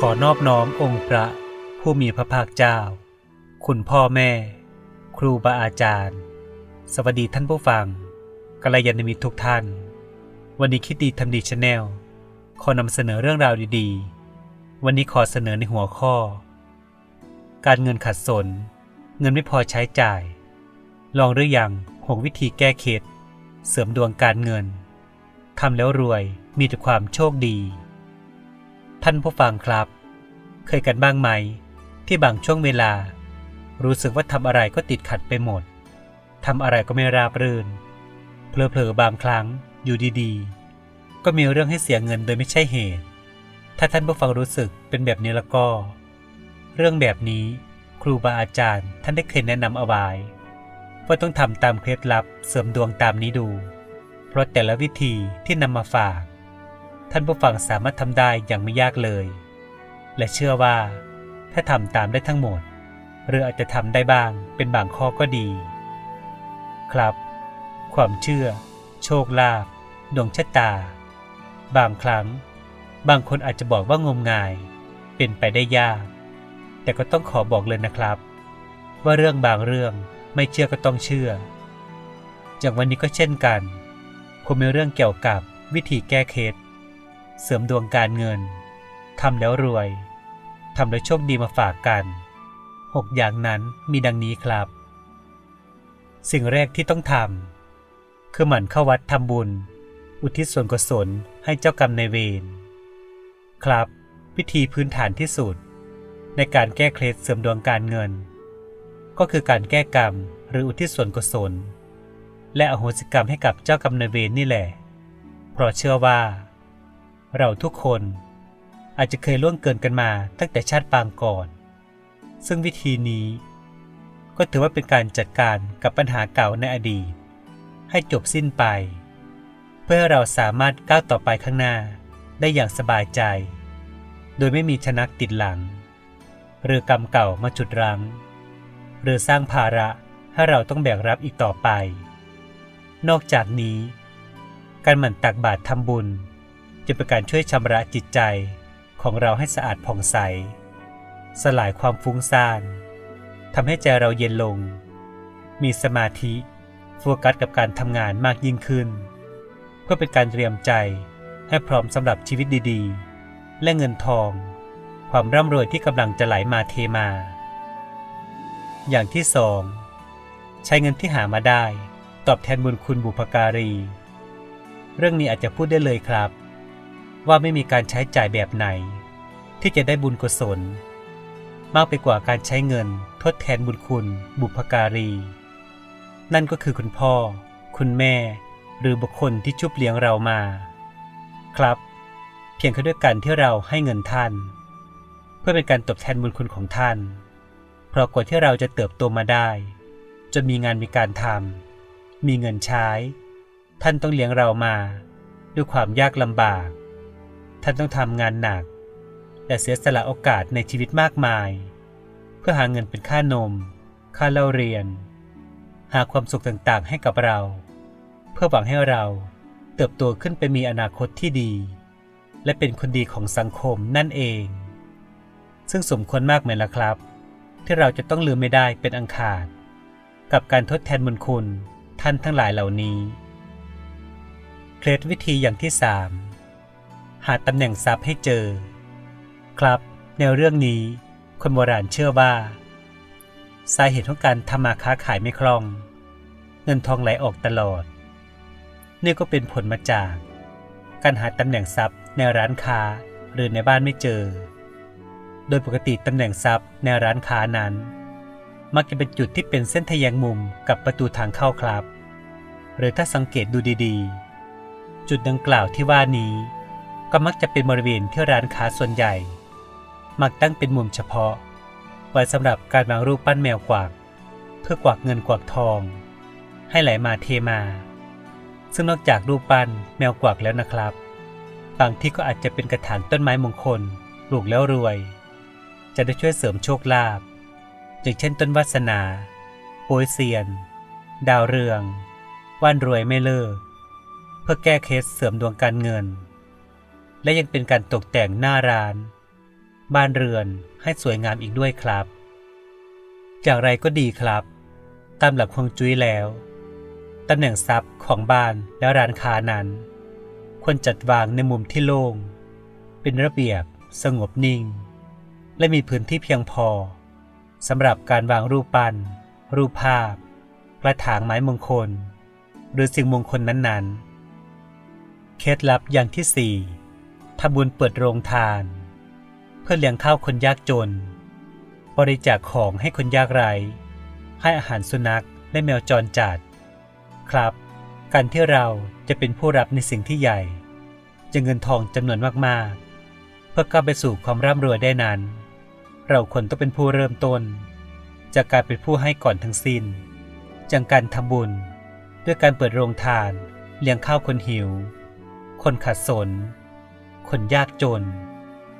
ขอนอบน้อมองค์พระผู้มีพระภาคเจ้า คุณพ่อแม่ ครูบาอาจารย์ สวัสดีท่านผู้ฟังกัลยาณมิตรทุกท่าน วันนี้คิดดีทำดีชาแนลขอนำเสนอเรื่องราวดีๆ วันนี้ขอเสนอในหัวข้อ การเงินขัดสน เงินไม่พอใช้จ่าย ลองหรือยังหกวิธีแก้เคล็ดเสริมดวงการเงินทำแล้วรวยมีแต่ความโชคดี ท่านผู้ฟังครับ เคยกันบ้างไหม ที่บางช่วงเวลา รู้สึกว่าทำอะไรก็ติดขัดไปหมดทำอะไรก็ไม่ราบรื่นเพลอๆบางครั้งอยู่ดีๆ ก็มีเรื่องให้เสียเงินโดยไม่ใช่เหตุ ถ้าท่านผู้ฟังรู้สึกเป็นแบบนี้แล้วก็ เรื่องแบบนี้ครูบาอาจารย์ท่านได้เคยแนะนำเอาไว้ว่าต้องทำตามเคล็ดลับเสริมดวงตามนี้ดู เพราะแต่ละวิธีที่นำมาฝาก ท่านผู้ฟังสามารถทำได้อย่างไม่ยากเลย และเชื่อว่า ถ้าทำตามได้ทั้งหมด หรืออาจจะทำได้บ้างเป็นบางข้อก็ดี ครับ ความเชื่อ โชคลาภดวงชะตา บางครั้ง บางคนอาจจะบอกว่างมงาย เป็นไปได้ยาก แต่ก็ต้องขอบอกเลยนะครับ ว่าเรื่องบางเรื่องไม่เชื่อก็ต้องเชื่ออย่างวันนี้ก็เช่นกัน ผมมีเรื่องเกี่ยวกับวิธีแก้เคล็ด เสริมดวงการเงินทำแล้วรวยทำแล้วโชคดีมาฝากกันหกอย่างนั้นมีดังนี้ครับ สิ่งแรกที่ต้องทำคือหมั่นเข้าวัดทำบุญ อุทิศส่วนกุศลให้เจ้ากรรมในายเวรครับวิธีพื้นฐานที่สุด ในการแก้เคล็ดเสริมดวงการเงิน ก็คือการแก้กรรมหรืออุทิศส่วนกุศล และอโหสิกรรมให้กับเจ้ากรรมนายเวรนี่แหละ เพราะเชื่อว่า เราทุกคนอาจจะเคยล่วงเกินกันมาตั้งแต่ชาติปางก่อน ซึ่งวิธีนี้ ก็ถือว่าเป็นการจัดการกับปัญหาเก่าในอดีต ให้จบสิ้นไป เพื่อให้เราสามารถก้าวต่อไปข้างหน้าได้อย่างสบายใจ โดยไม่มีชนักติดหลัง หรือกรรมเก่ามาจุดรั้งหรือสร้างภาระให้เราต้องแบกรับอีกต่อไป นอกจากนี้ การหมั่นตักบาตรทำบุญ จะเป็นการช่วยชำระจิตใจของเราให้สะอาดผ่องใส สลายความฟุ้งซ่านทำให้ใจเราเย็นลง มีสมาธิโฟกัสกับการทำงานมากยิ่งขึ้น เพื่อเป็นการเตรียมใจให้พร้อมสำหรับชีวิตดีๆ และเงินทอง ความร่ำรวยที่กำลังจะไหลมาเทมา อย่างที่สองใช้เงินที่หามาได้ ตอบแทนบุญคุณบุพการี เรื่องนี้อาจจะพูดได้เลยครับ ว่าไม่มีการใช้จ่ายแบบไหน ที่จะได้บุญกุศล มากไปกว่าการใช้เงินทดแทนบุญคุณ บุพการี นั่นก็คือคุณพ่อ คุณแม่ หรือบุคคลที่ชุบเลี้ยงเรามา ครับ เพียงแค่ด้วยการที่เราให้เงินท่าน เพื่อเป็นการตอบแทนบุญคุณของท่าน เพราะกว่าที่เราจะเติบโตมาได้ จนมีงานมีการทำมีเงินใช้ ท่านต้องเลี้ยงเรามา ด้วยความยากลำบาก ท่านต้องทำงานหนัก และเสียสละโอกาสในชีวิตมากมาย เพื่อหาเงินเป็นค่านม ค่าเล่าเรียน หาความสุขต่างๆให้กับเรา เพื่อหวังให้เราเติบโตขึ้นไปมีอนาคตที่ดี และเป็นคนดีของสังคมนั่นเอง ซึ่งสมควรมากไหมล่ะครับ ที่เราจะต้องลืมไม่ได้เป็นอังคารกับการทดแทนบุญคุณท่านทั้งหลายเหล่านี้ เคล็ดวิธีอย่างที่สาม หาตำแหน่งทรัพย์ให้เจอ ครับ ในเรื่องนี้คนโบราณเชื่อว่า สาเหตุของการทำมาค้าขายไม่คล่อง เงินทองไหลออกตลอด นี่ก็เป็นผลมาจาก การหาตำแหน่งทรัพย์ในร้านค้าหรือในบ้านไม่เจอ โดยปกติตำแหน่งทรัพย์ในร้านค้านั้น มักจะเป็นจุดที่เป็นเส้นทะแยงมุมกับประตูทางเข้าครับ หรือถ้าสังเกตดูดีๆ จุดดังกล่าวที่ว่านี้ ก็มักจะเป็นบริเวณที่ร้านค้าส่วนใหญ่ มักตั้งเป็นมุมเฉพาะ ไว้สำหรับการวางรูปปั้นแมวกวัก เพื่อกวักเงินกวักทอง ให้ไหลมาเทมา ซึ่งนอกจากรูปปั้นแมวกวักแล้วนะครับ บางที่ก็อาจจะเป็นกระถางต้นไม้มงคลปลูกแล้วรวย จะได้ช่วยเสริมโชคลาภอย่างเช่นต้นวาสนาโปยเซียน ดาวเรือง ว่านรวยไม่เลิก เพื่อแก้เคสเสริมดวงการเงิน และยังเป็นการตกแต่งหน้าร้าน บ้านเรือนให้สวยงามอีกด้วยครับ อย่างไรก็ดีครับ ตามหลักฮวงจุ้ยแล้วตำแหน่งทรัพย์ของบ้านและร้านค้านั้น ควรจัดวางในมุมที่โล่ง เป็นระเบียบ สงบนิ่ง และมีพื้นที่เพียงพอสำหรับการวางรูปปั้น รูปภาพ กระถางไม้มงคล หรือสิ่งมงคลนั้นๆ เคล็ดลับอย่างที่สี่ ทำบุญเปิดโรงทาน เพื่อเลี้ยงข้าวคนยากจน บริจาคของให้คนยากไร้ ให้อาหารสุนัขและแมวจรจัด ครับ การที่เราจะเป็นผู้รับในสิ่งที่ใหญ่ จะเงินทองจำนวนมากๆ เพื่อก้าวไปสู่ความร่ำรวยได้นั้น เราควรต้องเป็นผู้เริ่มต้น จากการเป็นผู้ให้ก่อนทั้งสิ้นจากการทำบุญ ด้วยการเปิดโรงทาน เลี้ยงข้าวคนหิว คนขัดสน คนยากจน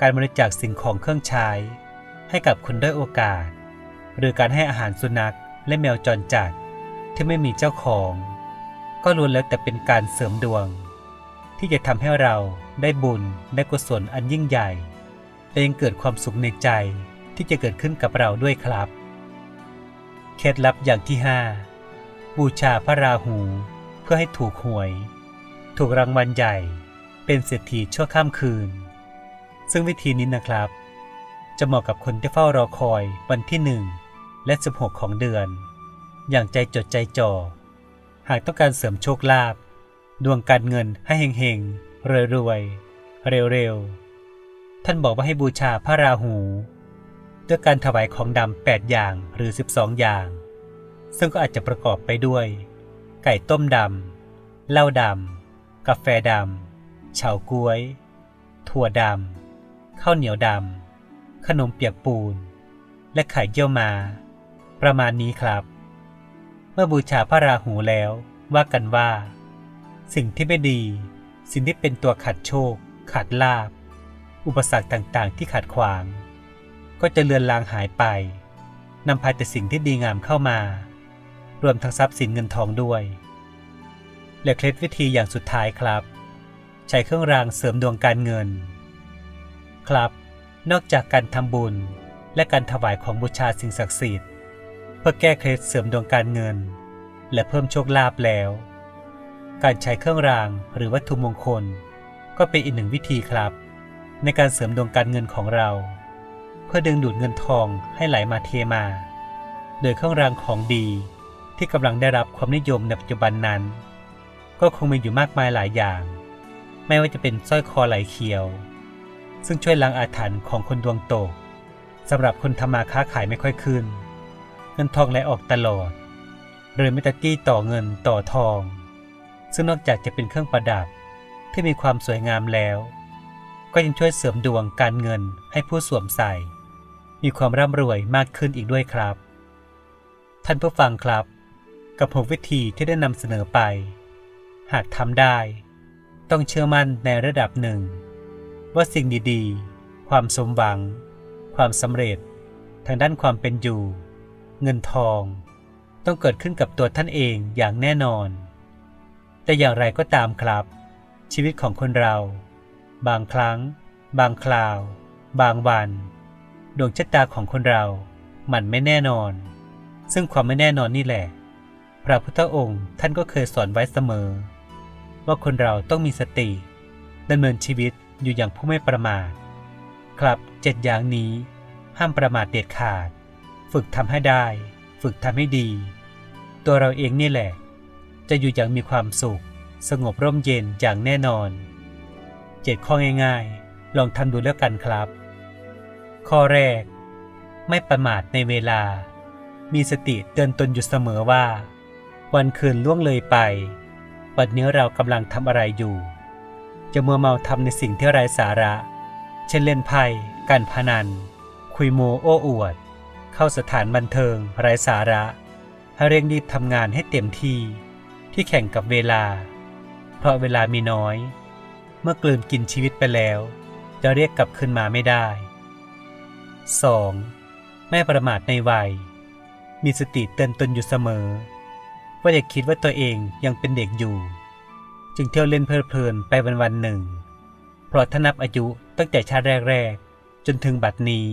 การบริจาคสิ่งของเครื่องใช้ ให้กับคนด้อยโอกาส หรือการให้อาหารสุนัขและแมวจรจัดที่ไม่มีเจ้าของ ก็ล้วนแล้วแต่เป็นการเสริมดวง ที่จะทำให้เราได้บุญได้กุศลอันยิ่งใหญ่และยังเกิดความสุขในใจที่จะเกิดขึ้นกับเราด้วยครับ เคล็ดลับอย่างที่ 5 บูชาพระราหู เพื่อให้ถูกหวย ถูกรางวัลใหญ่ เป็นเศรษฐีชั่วข้ามคืน ซึ่งวิธีนี้นะครับ จะเหมาะกับคนที่เฝ้ารอคอยวันที่ 1 และ 16 ของเดือน อย่างใจจดใจจ่อ หากต้องการเสริมโชคลาภดวงการเงินให้เฮงๆรวยๆเร็วๆ ท่านบอกว่าให้บูชาพระราหู ด้วยการถวายของดำ8อย่างหรือ 12 อย่าง ซึ่งก็อาจจะประกอบไปด้วย ไก่ต้มดำเหล้าดำกาแฟดำ เฉาก๊วย ถั่วดำ ข้าวเหนียวดำ ขนมเปียกปูน และไข่เยี่ยวมา ประมาณนี้ครับ เมื่อบูชาพระราหูแล้วว่ากันว่า สิ่งที่ไม่ดี สิ่งที่เป็นตัวขัดโชค ขัดลาบ อุปสรรคต่างๆ ที่ขัดขวาง ก็จะเลือนลางหายไปนำพาแต่สิ่งที่ดีงามเข้ามา รวมทั้งทรัพย์สินเงินทองด้วย และเคล็ดวิธีอย่างสุดท้ายครับ ใช้เครื่องรางเสริมดวงการเงิน ครับ นอกจากการทำบุญและการถวายของบูชาสิ่งศักดิ์สิทธิ์ เพื่อแก้เคล็ดเสริมดวงการเงิน และเพิ่มโชคลาภแล้ว การใช้เครื่องรางหรือวัตถุมงคล ก็เป็นอีกหนึ่งวิธีครับ ในการเสริมดวงการเงินของเรา เพื่อดึงดูดเงินทองให้ไหลมาเทมา โดยเครื่องรางของดีที่กำลังได้รับความนิยมในปัจจุบันนั้น ก็คงมีอยู่มากมายหลายอย่าง ไม่ว่าจะเป็นสร้อยคอไหลเขียว ซึ่งช่วยล้างอาถรรพ์ของคนดวงตกสำหรับคนทำมาค้าขายไม่ค่อยขึ้น เงินทองไหลออกตลอด หรือไม่ตะจี้ต่อเงินต่อทอง ซึ่งนอกจากจะเป็นเครื่องประดับที่มีความสวยงามแล้ว ก็ยังช่วยเสริมดวงการเงินให้ผู้สวมใส่ มีความร่ำรวยมากขึ้นอีกด้วยครับ ท่านผู้ฟังครับ กับหกวิธีที่ได้นำเสนอไป หากทำได้ ต้องเชื่อมั่นในระดับหนึ่ง ว่าสิ่งดีๆ ความสมหวัง ความสำเร็จ ทางด้านความเป็นอยู่ เงินทอง ต้องเกิดขึ้นกับตัวท่านเองอย่างแน่นอน แต่อย่างไรก็ตามครับ ชีวิตของคนเรา บางครั้ง บางคราว บางวัน ดวงชะตาของคนเรา มันไม่แน่นอน ซึ่งความไม่แน่นอนนี่แหละ พระพุทธองค์ท่านก็เคยสอนไว้เสมอ ว่าคนเราต้องมีสติดำเนินชีวิตอยู่อย่างผู้ไม่ประมาท ครับเจ็ดอย่างนี้ห้ามประมาทเด็ดขาด ฝึกทำให้ได้ ฝึกทำให้ดี ตัวเราเองนี่แหละ จะอยู่อย่างมีความสุข สงบร่มเย็นอย่างแน่นอนเจ็ดข้อง่ายๆ ลองทำดูแล้วกันครับ ข้อแรก ไม่ประมาทในเวลา มีสติเตือนตนอยู่เสมอว่า วันคืนล่วงเลยไป วันนี้เรากำลังทำอะไรอยู่ จะมัวเมาทำในสิ่งที่ไร้สาระ เช่นเล่นไพ่การพนัน คุยโมโอ้อวด เข้าสถานบันเทิงไร้สาระ ให้เร่งรีบทำงานให้เต็มที่ ที่แข่งกับเวลา เพราะเวลามีน้อย เมื่อกลืนกินชีวิตไปแล้ว จะเรียกกลับคืนมาไม่ได้ 2. ไม่ประมาทในวัย มีสติเตือนตนอยู่เสมอ ว่าอย่าคิดว่าตัวเองยังเป็นเด็กอยู่ จึงเที่ยวเล่นเพลิดเพลินไปวันวันหนึ่ง เพราะถ้านับอายุตั้งแต่ชาติแรกๆ จนถึงบัดนี้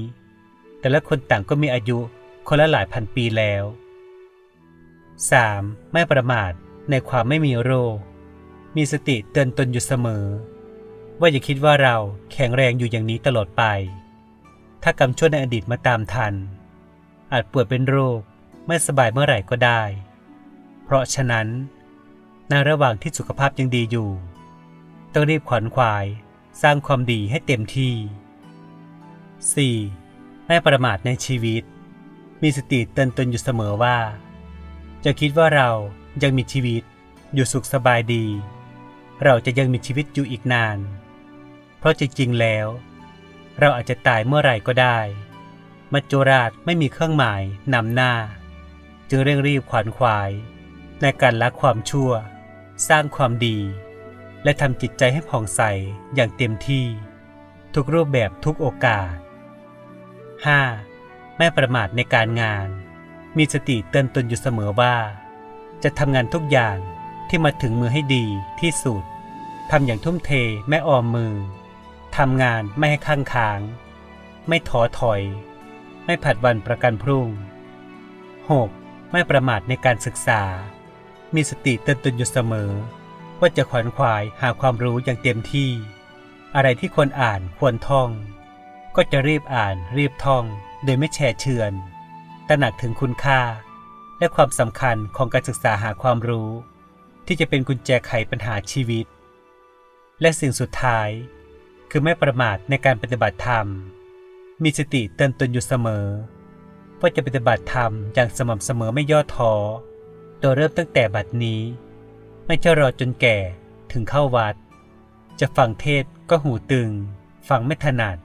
แต่ละคนต่างก็มีอายุคนละหลายพันปีแล้ว 3. ไม่ประมาทในความไม่มีโรค มีสติเตือนตนอยู่เสมอ ว่าอย่าคิดว่าเราแข็งแรงอยู่อย่างนี้ตลอดไป ถ้ากรรมชั่วในอดีตมาตามทัน อาจป่วยเป็นโรคไม่สบายเมื่อไหร่ก็ได้ เพราะฉะนั้น ในระหว่างที่สุขภาพยังดีอยู่ ต้องรีบขวนขวายสร้างความดีให้เต็มที่ 4. ไม่ประมาทในชีวิต มีสติเตือนตนอยู่เสมอว่า จะคิดว่าเรายังมีชีวิตอยู่สุขสบายดี เราจะยังมีชีวิตอยู่อีกนาน เพราะจริงๆแล้ว เราอาจจะตายเมื่อไหร่ก็ได้ มัจจุราชไม่มีเครื่องหมายนำหน้า จึงเร่งรีบขวนขวาย ในการละความชั่ว สร้างความดี และทำจิตใจให้ผ่องใสอย่างเต็มที่ ทุกรูปแบบทุกโอกาส 5. ไม่ประมาทในการงาน มีสติเตือนตนอยู่เสมอว่า จะทำงานทุกอย่างที่มาถึงมือให้ดีที่สุดทำอย่างทุ่มเทไม่ออมมือทำงานไม่ให้ข้างค้าง ไม่ท้อถอย ไม่ผัดวันประกันพรุ่ง 6. ไม่ประมาทในการศึกษา มีสติเตือนตนอยู่เสมอ ว่าจะขวนขวายหาความรู้อย่างเต็มที่ อะไรที่ควรอ่านควรท่อง ก็จะรีบอ่านรีบท่อง โดยไม่แช่เชือนตระหนักถึงคุณค่า และความสำคัญของการศึกษาหาความรู้ ที่จะเป็นกุญแจไขปัญหาชีวิต และสิ่งสุดท้าย คือไม่ประมาทในการปฏิบัติธรรม มีสติเตือนตนอยู่เสมอว่าจะปฏิบัติธรรมอย่างสม่ำเสมอไม่ย่อท้อ โดยเริ่มตั้งแต่บัดนี้ ไม่จะรอจนแก่ถึงเข้าวัด จะฟังเทศก็หูตึง ฟังไม่ถนัด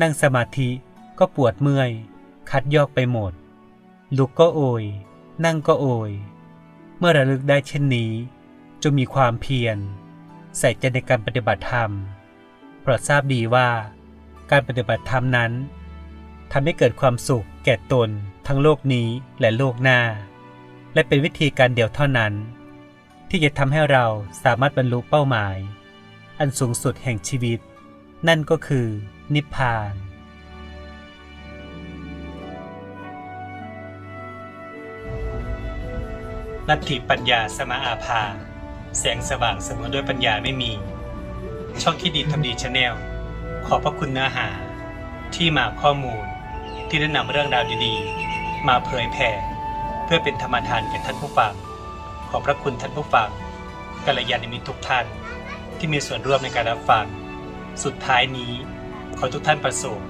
นั่งสมาธิก็ปวดเมื่อย คัดยอกไปหมด ลุกก็โอย นั่งก็โอย เมื่อระลึกได้เช่นนี้จงมีความเพียร ใส่ใจในการปฏิบัติธรรมเพราะทราบดีว่า การปฏิบัติธรรมนั้นทำให้เกิดความสุขแก่ตนทั้งโลกนี้และโลกหน้า และเป็นวิธีการเดียวเท่านั้น ที่จะทำให้เราสามารถบรรลุเป้าหมาย อันสูงสุดแห่งชีวิต นั่นก็คือนิพพาน ลัทธิปัญญาสมาอาภา แสงสว่างเสมอด้วยปัญญาไม่มี ช่องที่ดีทำดีชาแนลขอบพระคุณเนื้อหา ที่มาข้อมูลที่ได้นำเรื่องราวดีๆ มาเผยแผ่ เพื่อเป็นธรรมทานแก่ท่านผู้ฟัง ขอพระคุณท่านผู้ฟังกัลยาณมิตรทุกท่านที่มีส่วนร่วมในการรับฟัง สุดท้ายนี้ ขอทุกท่านประสบ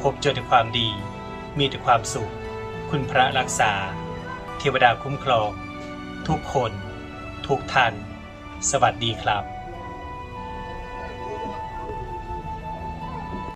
พบเจอแต่ความดี มีแต่ความสุข คุณพระรักษา เทวดาคุ้มครอง ทุกคน ทุกท่าน สวัสดีครับ